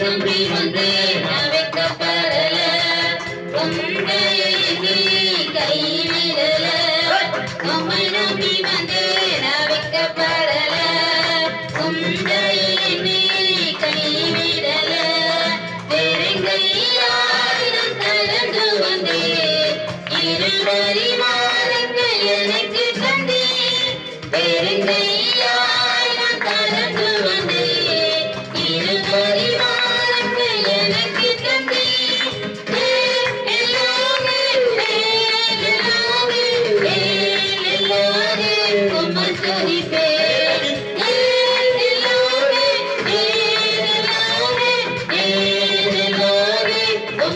நம்பி வந்து தவிக்கப்படல உங்களை கைவிடல. உம்மை நம்பி வந்து தவிக்கப்படல உங்களை கைவிடல. பெருங்கையாயிரம் கலந்து வந்தே இருவரி மாறுங்கள் எனக்கு தந்தே பெருங்கை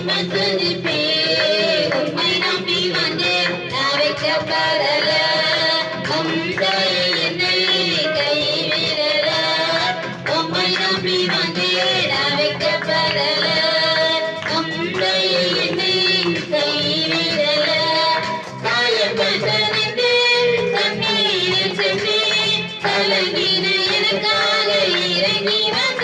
உம்மை துதிப்பேன் உம்மை நம்பி வந்தேன் நான் வைக்கப்படல உந்தை என்னை கைவிடல உம்மை நம்பி வந்தேன் நான் வைக்கப்படல உந்தை என்னை கைவிடல காயப்பட்ட நின்றேன் கண்ணீரில் சென்றேன் கலங்கின எனக்காக இறங்கி வந்த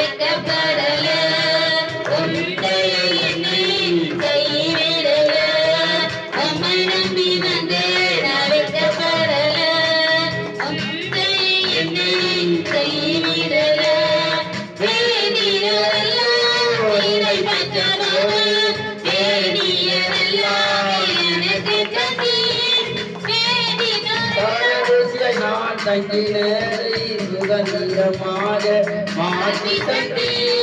எனக்காக இறங்கி வந்தேன் பரதேசியை நான் தங்கினேன் சுதந்திரமாக மாற்றி